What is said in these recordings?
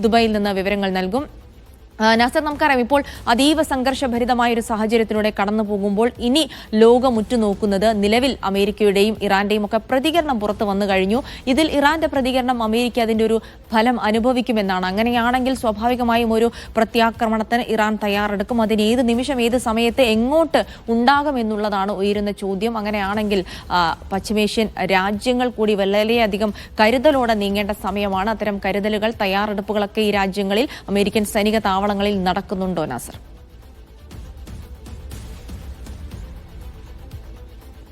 ദുബായിൽ നിന്ന് വിവരങ്ങൾ നൽകും നാസർ നമുക്കറിയാം. ഇപ്പോൾ അതീവ സംഘർഷഭരിതമായ ഒരു സാഹചര്യത്തിലൂടെ കടന്നു പോകുമ്പോൾ ഇനി ലോകം ഉറ്റുനോക്കുന്നത് നിലവിൽ അമേരിക്കയുടെയും ഇറാന്റെയും ഒക്കെ പ്രതികരണം പുറത്തു വന്നു കഴിഞ്ഞു. ഇതിൽ ഇറാന്റെ പ്രതികരണം അമേരിക്ക അതിന്റെ ഒരു ഫലം അനുഭവിക്കുമെന്നാണ്. അങ്ങനെയാണെങ്കിൽ സ്വാഭാവികമായും ഒരു പ്രത്യാക്രമണത്തിന് ഇറാൻ തയ്യാറെടുക്കും. അതിന് ഏത് നിമിഷം ഏത് സമയത്ത് എങ്ങോട്ട് ഉണ്ടാകുമെന്നുള്ളതാണ് ഉയരുന്ന ചോദ്യം. അങ്ങനെയാണെങ്കിൽ പശ്ചിമേഷ്യൻ രാജ്യങ്ങൾ കൂടി വളരെയധികം കരുതലോടെ നീങ്ങേണ്ട സമയമാണ്. അത്തരം കരുതലുകൾ തയ്യാറെടുപ്പുകളൊക്കെ ഈ രാജ്യങ്ങളിൽ അമേരിക്കൻ സൈനിക താവളങ്ങളിൽ നടക്കുന്നുണ്ടോ നാസർ?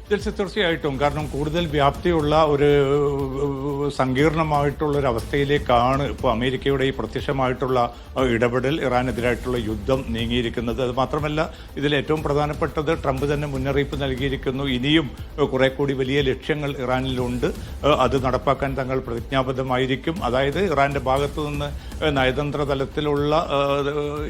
തീർച്ചയായിട്ടും. കാരണം കൂടുതൽ വ്യാപ്തിയുള്ള ഒരു സങ്കീർണമായിട്ടുള്ള ഒരു അവസ്ഥയിലേക്കാണ് ഇപ്പോൾ അമേരിക്കയുടെ ഈ പ്രത്യക്ഷമായിട്ടുള്ള ഇടപെടൽ ഇറാനെതിരായിട്ടുള്ള യുദ്ധം നീങ്ങിയിരിക്കുന്നത്. അത് മാത്രമല്ല ഇതിൽ ഏറ്റവും പ്രധാനപ്പെട്ടത് ട്രംപ് തന്നെ മുന്നറിയിപ്പ് നൽകിയിരിക്കുന്നു. ഇനിയും കുറെ കൂടി വലിയ ലക്ഷ്യങ്ങൾ ഇറാനിലുണ്ട്. അത് നടപ്പാക്കാൻ തങ്ങൾ പ്രതിജ്ഞാബദ്ധമായിരിക്കും. അതായത് ഇറാന്റെ ഭാഗത്തു നിന്ന് നയതന്ത്ര തലത്തിലുള്ള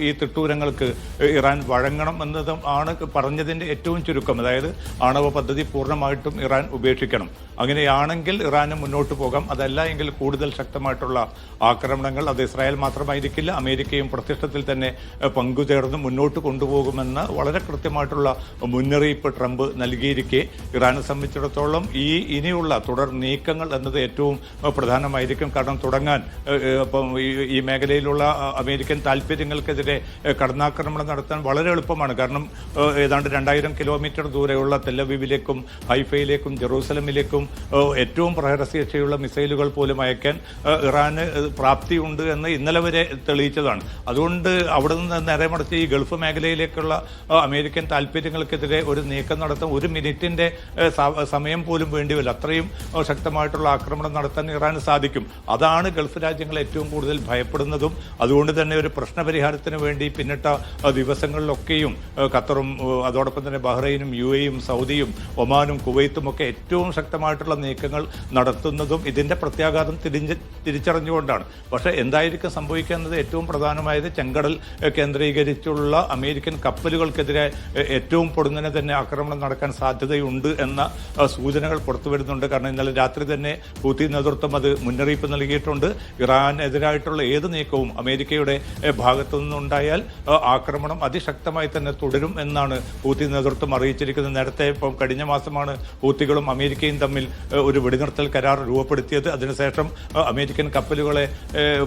ഈ തിട്ടൂരങ്ങൾക്ക് ഇറാൻ വഴങ്ങണം എന്നതും ആണ് പറഞ്ഞതിന്റെ ഏറ്റവും ചുരുക്കം. അതായത് ആണവ പദ്ധതി പൂർണമായിട്ടും ഇറാൻ ഉപേക്ഷിക്കണം. അങ്ങനെയാണെങ്കിൽ ഇറാന് മുന്നോട്ട് പോകാം. അതല്ല എങ്കിൽ കൂടുതൽ ശക്തമായിട്ടുള്ള ആക്രമണങ്ങൾ. അത് ഇസ്രായേൽ മാത്രമായിരിക്കില്ല. അമേരിക്കയും പ്രത്യക്ഷത്തിൽ തന്നെ പങ്കുചേർന്ന് മുന്നോട്ട് കൊണ്ടുപോകുമെന്ന് വളരെ കൃത്യമായിട്ടുള്ള മുന്നറിയിപ്പ് ട്രംപ് നൽകിയിരിക്കെ. ഇറാനെ സംബന്ധിച്ചിടത്തോളം ഈ ഇനിയുള്ള തുടർ നീക്കങ്ങൾ എന്നത് ഏറ്റവും പ്രധാനമായിരിക്കും. കാരണം തുടങ്ങാൻ ഇപ്പം ഈ- മേഖലയിലുള്ള അമേരിക്കൻ താല്പര്യങ്ങൾക്കെതിരെ കടന്നാക്രമണം നടത്താൻ വളരെ എളുപ്പമാണ്. കാരണം ഏതാണ്ട് രണ്ടായിരം കിലോമീറ്റർ ദൂരെയുള്ള തെല്ലവീവിലേക്കും ഹൈഫയിലേക്കും ജെറൂസലമിലേക്കും ഏറ്റവും പ്രഹരശേഷിയുള്ള മിസൈലുകൾ പോലും അയക്കാൻ ഇറാന് പ്രാപ്തിയുണ്ട് എന്ന് ഇന്നലെ വരെ തെളിയിച്ചതാണ്. അതുകൊണ്ട് അവിടെ നിന്ന് നേരെ മറിച്ച് ഈ ഗൾഫ് മേഖലയിലേക്കുള്ള അമേരിക്കൻ താല്പര്യങ്ങൾക്കെതിരെ ഒരു നീക്കം നടത്താൻ ഒരു മിനിറ്റിന്റെ സമയം പോലും വേണ്ടിവരില്ല. അത്രയും ശക്തമായിട്ടുള്ള ആക്രമണം നടത്താൻ ഇറാന് സാധിക്കും. അതാണ് ഗൾഫ് രാജ്യങ്ങൾ ഏറ്റവും കൂടുതൽ ഭയപ്പെടുന്നതും അതുകൊണ്ട് തന്നെ ഒരു പ്രശ്നപരിഹാരത്തിന് വേണ്ടി പിന്നിട്ട ദിവസങ്ങളിലൊക്കെയും ഖത്തറും അതോടൊപ്പം തന്നെ ബഹ്റൈനും യു എയും സൗദിയും ഒമാനും കുവൈത്തും ഒക്കെ ഏറ്റവും ശക്തമായിട്ടുള്ള നീക്കങ്ങൾ നടത്തുന്നതും ഇതിന്റെ പ്രത്യാഘാതം തിരിഞ്ഞ് തിരിച്ചറിഞ്ഞുകൊണ്ടാണ്. പക്ഷേ എന്തായിരിക്കും സംഭവിക്കുന്നത്? ഏറ്റവും പ്രധാനമായത് ചെങ്കടൽ കേന്ദ്രീകരിച്ചുള്ള അമേരിക്കൻ കപ്പലുകൾക്കെതിരെ ഏറ്റവും പൊടുന്നനെ തന്നെ ആക്രമണം നടക്കാൻ സാധ്യതയുണ്ട് എന്ന സൂചനകൾ പുറത്തു വരുന്നുണ്ട്. കാരണം ഇന്നലെ രാത്രി തന്നെ ഹൂത്തി നേതൃത്വം അത് മുന്നറിയിപ്പ് നൽകിയിട്ടുണ്ട്. ഇറാനെതിരായിട്ടുള്ള ഏത് നീക്കവും അമേരിക്കയുടെ ഭാഗത്തു നിന്നുണ്ടായാൽ ആക്രമണം അതിശക്തമായി തന്നെ തുടരും എന്നാണ് ഹൂത്തി നേതൃത്വം അറിയിച്ചിരിക്കുന്നത്. നേരത്തെ ഇപ്പം കഴിഞ്ഞ മാസമാണ് ഹൂത്തികളും അമേരിക്കയും തമ്മിൽ ഒരു വെടിനിർത്തൽ കരാർ രൂപപ്പെടുത്തിയത്. അതിനുശേഷം അമേരിക്കൻ കപ്പലുകളെ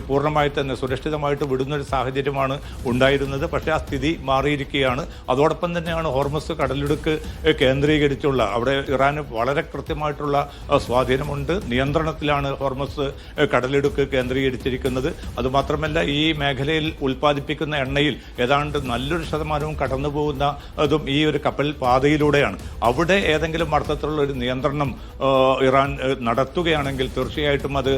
പൂർണമായി തന്നെ സുരക്ഷിതമായിട്ട് വിടുന്ന ഒരു സാഹചര്യമാണ് ഉണ്ടായിരുന്നത്. പക്ഷേ ആ സ്ഥിതി മാറിയിരിക്കുകയാണ്. അതോടൊപ്പം തന്നെയാണ് ഹോർമസ് കടലിടുക്ക് കേന്ദ്രീകരിച്ചുള്ള അവിടെ ഇറാന് വളരെ കൃത്യമായിട്ടുള്ള സ്വാധീനമുണ്ട്. നിയന്ത്രണത്തിലാണ് ഹോർമസ് കടലിടുക്ക് കേന്ദ്രീകരിച്ചിരിക്കുന്നത്. അതുമാത്രമല്ല ഈ മേഖലയിൽ ഉൽപ്പാദിപ്പിക്കുന്ന എണ്ണയിൽ ഏതാണ്ട് നല്ലൊരു ശതമാനവും കടന്നു പോകുന്ന അതും ഈ ഒരു കപ്പൽ പാതയിലൂടെയാണ്. അവിടെ ഏതെങ്കിലും അർത്ഥത്തിലുള്ള ഒരു നിയന്ത്രണം ഇറാൻ നടത്തുകയാണെങ്കിൽ തീർച്ചയായിട്ടും അത്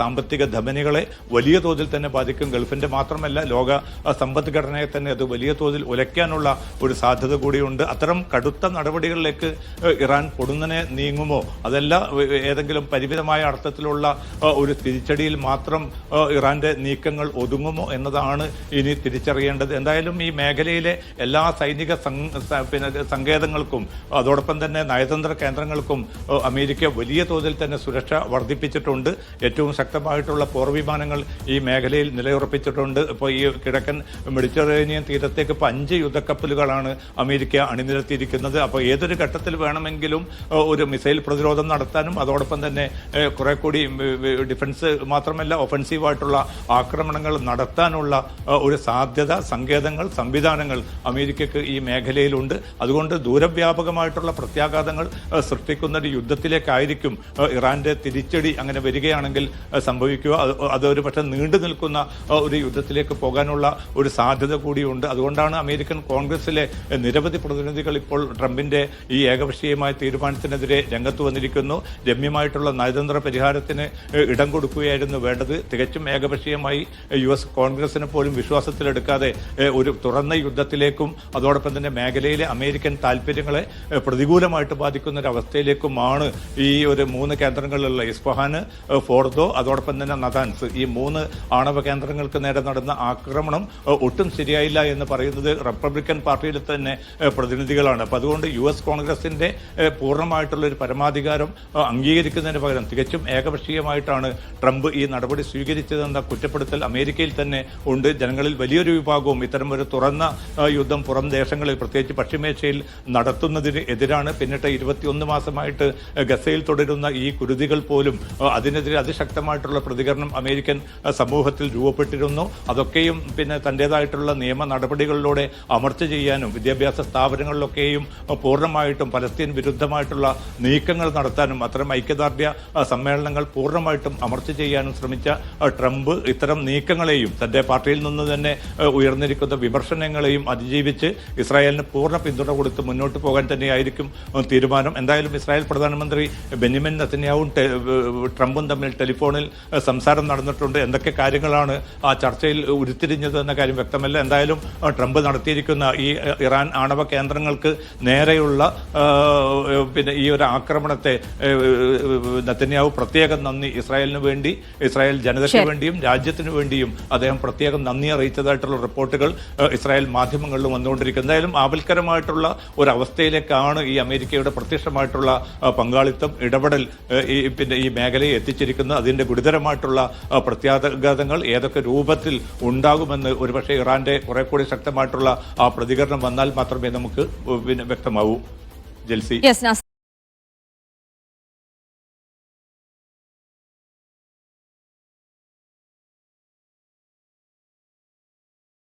സാമ്പത്തിക ധമനികളെ വലിയ തോതിൽ തന്നെ ബാധിക്കും. ഗൾഫിന്റെ മാത്രമല്ല ലോക സമ്പദ്ഘടനയെ തന്നെ അത് വലിയ തോതിൽ ഉലയ്ക്കാനുള്ള ഒരു സാധ്യത കൂടിയുണ്ട്. അത്തരം കടുത്ത നടപടികളിലേക്ക് ഇറാൻ പൊടുന്നനെ നീങ്ങുമോ? അതല്ല ഏതെങ്കിലും പരിമിതമായ അർത്ഥത്തിലുള്ള ഒരു തിരിച്ചടിയിൽ മാത്രം ഇറാന്റെ നീക്കങ്ങൾ ഒതുങ്ങുമോ എന്നതാണ് ഇനി തിരിച്ചറിയേണ്ടത്. എന്തായാലും ഈ മേഖലയിലെ എല്ലാ സൈനിക പിന്നെ സങ്കേതങ്ങൾക്കും അതോടൊപ്പം തന്നെ നയതന്ത്ര കേന്ദ്രങ്ങൾക്കും അമേരിക്ക വലിയ തോതിൽ തന്നെ സുരക്ഷ വർദ്ധിപ്പിച്ചിട്ടുണ്ട്. ഏറ്റവും ശക്തമായിട്ടുള്ള പോർവിമാനങ്ങൾ ഈ മേഖലയിൽ നിലയുറപ്പിച്ചിട്ടുണ്ട്. ഇപ്പോൾ ഈ കിഴക്കൻ മെഡിറ്ററേനിയൻ തീരത്തേക്ക് ഇപ്പോൾ അഞ്ച് യുദ്ധക്കപ്പലുകളാണ് അമേരിക്ക അണിനിരത്തിയിരിക്കുന്നത്. അപ്പോൾ ഏതൊരു ഘട്ടത്തിൽ വേണമെങ്കിലും ഒരു മിസൈൽ പ്രതിരോധം നടത്താനും അതോടൊപ്പം തന്നെ കുറെ കൂടി ഡിഫൻസ് മാത്രമല്ല ഒഫൻസീവായിട്ടുള്ള ആക്രമണങ്ങൾ നടത്താനുള്ള ഒരു സാധ്യത സങ്കേതങ്ങൾ സംവിധാനങ്ങൾ അമേരിക്കക്ക് ഈ മേഖലയിലുണ്ട്. അതുകൊണ്ട് ദൂരവ്യാപകമായിട്ടുള്ള പ്രത്യാഘാതങ്ങൾ സൃഷ്ടിക്കുന്ന ഒരു യുദ്ധത്തിലേക്കായിരിക്കും ഇറാന്റെ തിരിച്ചടി അങ്ങനെ വരികയാണെങ്കിൽ സംഭവിക്കുക. അത് അതൊരു പക്ഷേ നീണ്ടു നിൽക്കുന്ന ഒരു യുദ്ധത്തിലേക്ക് പോകാനുള്ള ഒരു സാധ്യത കൂടിയുണ്ട്. അതുകൊണ്ടാണ് അമേരിക്കൻ കോൺഗ്രസിലെ നിരവധി പ്രതിനിധികൾ ഇപ്പോൾ ട്രംപിന്റെ ഈ ഏകപക്ഷീയമായ തീരുമാനത്തിനെതിരെ രംഗത്ത് വന്നിരിക്കുന്നു. രമ്യമായിട്ടുള്ള നയതന്ത്ര പരിഹാരത്തിന് ഇടം കൊടുക്കുകയായിരുന്നു വേണ്ടത്. തികച്ചും ഏകപക്ഷീയമായി യു എസ് കോൺഗ്രസിനെ പോലും വിശ്വാസത്തിലെടുക്കാതെ ഒരു തുറന്ന യുദ്ധത്തിലേക്കും അതോടൊപ്പം തന്നെ മേഖലയിലെ അമേരിക്കൻ താല്പര്യങ്ങളെ ഏഹ്, പ്രതികൂലമായിട്ട് ബാധിക്കുന്ന ഒരു അവസ്ഥയിലേക്കുമാണ് ഈ ഒരു മൂന്ന് കേന്ദ്രങ്ങളിലുള്ള ഇസ്ഫഹാന് ഫോർദോ അതോടൊപ്പം തന്നെ നദാൻസ്. ഈ മൂന്ന് ആണവ കേന്ദ്രങ്ങൾക്ക് നേരെ നടന്ന ആക്രമണം ഒട്ടും ശരിയായില്ല എന്ന് പറയുന്നത് റിപ്പബ്ലിക്കൻ പാർട്ടിയിലെ തന്നെ പ്രതിനിധികളാണ്. അപ്പൊ അതുകൊണ്ട് യു എസ് കോൺഗ്രസിന്റെ പൂർണമായിട്ടുള്ള ഒരു പരമാധികാരം അംഗീകരിക്കുന്നതിന് പകരം തികച്ചും ഏകപക്ഷീയമായിട്ടാണ് ട്രംപ് ഈ നടപടി സ്വീകരിച്ചതെന്ന കുറ്റപ്പെടുത്തൽ അമേരിക്കയിൽ തന്നെ ഉണ്ട്. ജനങ്ങളിൽ വലിയൊരു വിഭാഗവും ഇത്തരം ഒരു തുറന്ന യുദ്ധം പുറം ദേശങ്ങളിൽ പ്രത്യേകിച്ച് പശ്ചിമേഷ്യയിൽ നടത്തുന്നതിന് എതിരാണ്. പിന്നിട്ട് ഇരുപത്തിയൊന്ന് മാസമായിട്ട് ഗസയിൽ തുടരുന്ന ഈ കുരുതികൾ പോലും അതിനെതിരെ അതിശക്തമായിട്ടുള്ള പ്രതികരണം അമേരിക്കൻ സമൂഹത്തിൽ രൂപപ്പെട്ടിരുന്നു. അതൊക്കെയും പിന്നെ തന്റെതായിട്ടുള്ള നിയമ നടപടികളിലൂടെ അമർച്ച ചെയ്യാനും വിദ്യാഭ്യാസ സ്ഥാപനങ്ങളിലൊക്കെയും പൂർണമായിട്ടും പലസ്തീൻ വിരുദ്ധമായിട്ടുള്ള നീക്കങ്ങൾ നടത്താനും അത്തരം ഐക്യദാർഢ്യ സമ്മേളനങ്ങൾ പൂർണമായിട്ടും അമർച്ച ചെയ്യാനും ശ്രമിച്ച ട്രംപ് ഇത്തരം നീക്കങ്ങളെയും തന്റെ പാർട്ടിയിൽ നിന്ന് തന്നെ ഉയർന്നിരിക്കുന്ന വിമർശനങ്ങളെയും അതിജീവിച്ച് ഇസ്രായേലിന് പൂർണ പിന്തുണ കൊടുത്ത് മുന്നോട്ട് പോകാൻ തന്നെയായിരിക്കും തീരുമാനം. എന്തായാലും ഇസ്രായേൽ പ്രധാനമന്ത്രി ബെന്യമിൻ നത്തന്യാവും ട്രംപും തമ്മിൽ ടെലിഫോണിൽ സംസാരം നടന്നിട്ടുണ്ട്. എന്തൊക്കെ കാര്യങ്ങളാണ് ആ ചർച്ചയിൽ ഉരുത്തിരിഞ്ഞത് എന്ന കാര്യം വ്യക്തമല്ല. എന്തായാലും ട്രംപ് നടത്തിയിരിക്കുന്ന ഈ ഇറാൻ ആണവ കേന്ദ്രങ്ങൾക്ക് നേരെയുള്ള പിന്നെ ഈ ഒരു ആക്രമണത്തെ നത്തന്യാവ് പ്രത്യേകം നന്ദി ഇസ്രായേലിന് വേണ്ടി ഇസ്രായേൽ ജനതയ്ക്ക് വേണ്ടിയും രാജ്യത്തിന് വേണ്ടിയും അദ്ദേഹം പ്രത്യേകം നന്ദി അറിയിച്ചതായിട്ടുള്ള റിപ്പോർട്ടുകൾ ഇസ്രായേൽ മാധ്യമങ്ങളിലും വന്നുകൊണ്ടിരിക്കും എന്തായാലും ആപൽക്കരമായിട്ടുള്ള ഒരു അവസ്ഥയിലേക്കാണ് ഈ അമേരിക്കയുടെ പ്രത്യക്ഷമായിട്ടുള്ള പങ്കാളിത്തം ഇടപെടൽ ഈ പിന്നെ ഈ മേഖലയെ എത്തിച്ചിരിക്കുന്ന അതിന്റെ ഗുരുതരമായിട്ടുള്ള പ്രത്യാഘാതങ്ങൾ ഏതൊക്കെ രൂപത്തിൽ ഉണ്ടാകുമെന്ന് ഒരുപക്ഷെ ഇറാന്റെ കുറെ കൂടി ശക്തമായിട്ടുള്ള ആ പ്രതികരണം വന്നാൽ മാത്രമേ നമുക്ക് പിന്നെ വ്യക്തമാവൂ. ജൽസി.